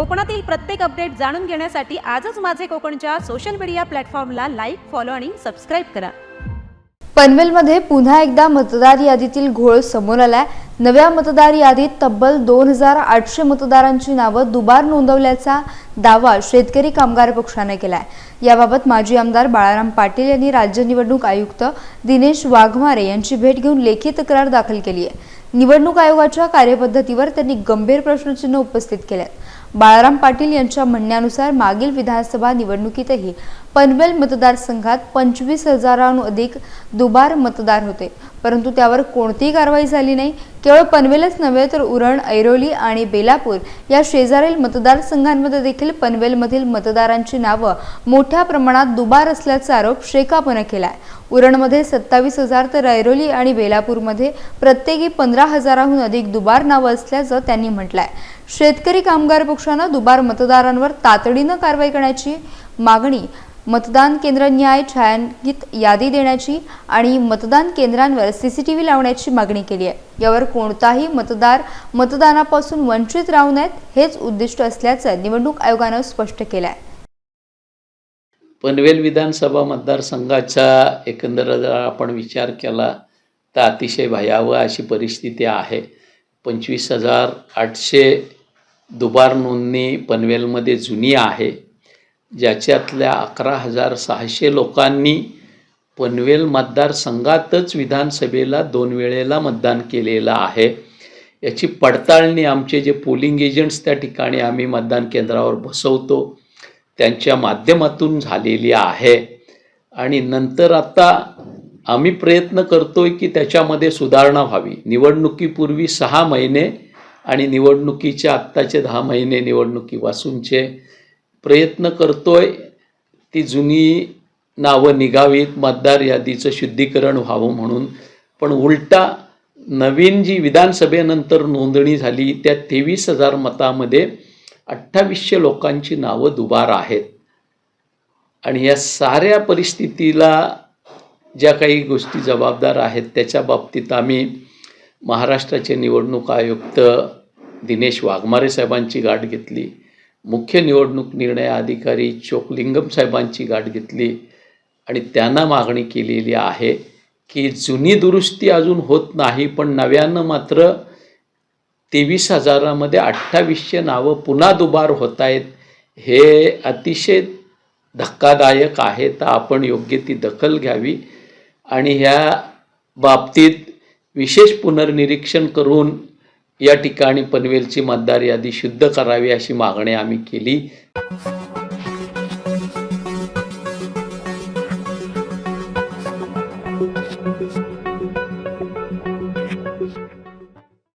कोकणातील प्रत्येक अपडेट जाणून घेण्यासाठी आजच माझे कोकणच्या सोशल मीडिया प्लॅटफॉर्मला लाईक फॉलो आणि सबस्क्राईब करा. पनवेलमध्ये पुन्हा एकदा मतदार यादीतील घोळ समोर आलाय. नव्या मतदार यादीत तब्बल दोन हजार आठशे मतदारांची नावं दुबार नोंदवल्याचा दावा शेतकरी कामगार पक्षाने केलाय. याबाबत माजी आमदार बाळाराम पाटील यांनी राज्य निवडणूक आयुक्त दिनेश वाघमारे यांची भेट घेऊन लेखी तक्रार दाखल केली आहे निवडणूक आयोगाच्या कार्यपद्धतीवर त्यांनी गंभीर प्रश्नचिन्ह उपस्थित केले बाळाराम पाटील यांच्या म्हणण्यानुसार मागील विधानसभा निवडणुकीतही पनवेल मतदारसंघात पंचवीस हजारांहून अधिक दुबार मतदार होते. परंतु त्यावर कोणतीही कारवाई झाली नाही. केवळ पनवेलच नव्हे तर उरण ऐरोली आणि बेलापूर या शेजारील मतदारसंघांमध्ये देखील पनवेलमधील मतदारांची नावं मोठ्या प्रमाणात दुबार असल्याचा आरोप शेकापनं आहे उरणमध्ये सत्तावीस हजार तर ऐरोली आणि बेलापूरमध्ये प्रत्येकी पंधरा हजाराहून अधिक दुबार नावं असल्याचं त्यांनी म्हटलं आहे शेतकरी कामगार पक्षानं दुबार मतदारांवर तातडीनं कारवाई करण्याची मागणी मतदान केंद्र न्याय छायांकित यादी देण्याची आणि मतदान केंद्रांवर सीसीटीव्ही लावण्याची मागणी केली आहे. यावर कोणताही मतदार मतदानापासून वंचित राहू नयेत हेच उद्दिष्ट असल्याचं निवडणूक आयोगानं स्पष्ट केलं आहे पनवेल विधानसभा मतदारसंघाचा एकंदर जर आपण विचार केला तर अतिशय भयावह अशी परिस्थिती आहे. पंचवीस हजार आठशे दुबार नोंदणी पनवेलमध्ये जुनी आहे. ज्याच्यातल्या अकरा हजार सहाशे लोकांनी पनवेल मतदारसंघातच विधानसभेला दोन वेळेला मतदान केलेलं आहे. याची पडताळणी आमचे जे पोलिंग एजंट्स त्या ठिकाणी आम्ही मतदान केंद्रावर बसवतो त्यांच्या माध्यमातून झालेली आहे. आणि नंतर आता आम्ही प्रयत्न करतोय की त्याच्यामध्ये सुधारणा व्हावी. निवडणुकीपूर्वी सहा महिने आणि निवडणुकीच्या आत्ताचे दहा महिने निवडणुकीपासूनचे प्रयत्न करतोय. ती जुनी नावं निघावीत मतदार यादीचं शुद्धीकरण व्हावं म्हणून. पण उलटा नवीन जी विधानसभेनंतर नोंदणी झाली त्या तेवीस हजार मतामध्ये अठ्ठावीसशे लोकांची नावं दुबार आहेत. आणि या साऱ्या परिस्थितीला ज्या काही गोष्टी जबाबदार आहेत त्याच्या बाबतीत आम्ही महाराष्ट्राचे निवडणूक आयुक्त दिनेश वाघमारे साहेबांची गाठ घेतली. मुख्य निवडणूक निर्णय अधिकारी चोकलिंगम साहेबांची गाठ घेतली. आणि त्यांना मागणी केलेली आहे की जुनी दुरुस्ती अजून होत नाही पण नव्यानं मात्र तेवीस हजारामध्ये अठ्ठावीसशे नावं पुन्हा दुबार होत आहेत हे अतिशय धक्कादायक आहे. तर आपण योग्य ती दखल घ्यावी आणि ह्या बाबतीत विशेष पुनर्निरीक्षण करून या ठिकाणी पनवेलची मतदार यादी शुद्ध करावी अशी मागणी आम्ही केली.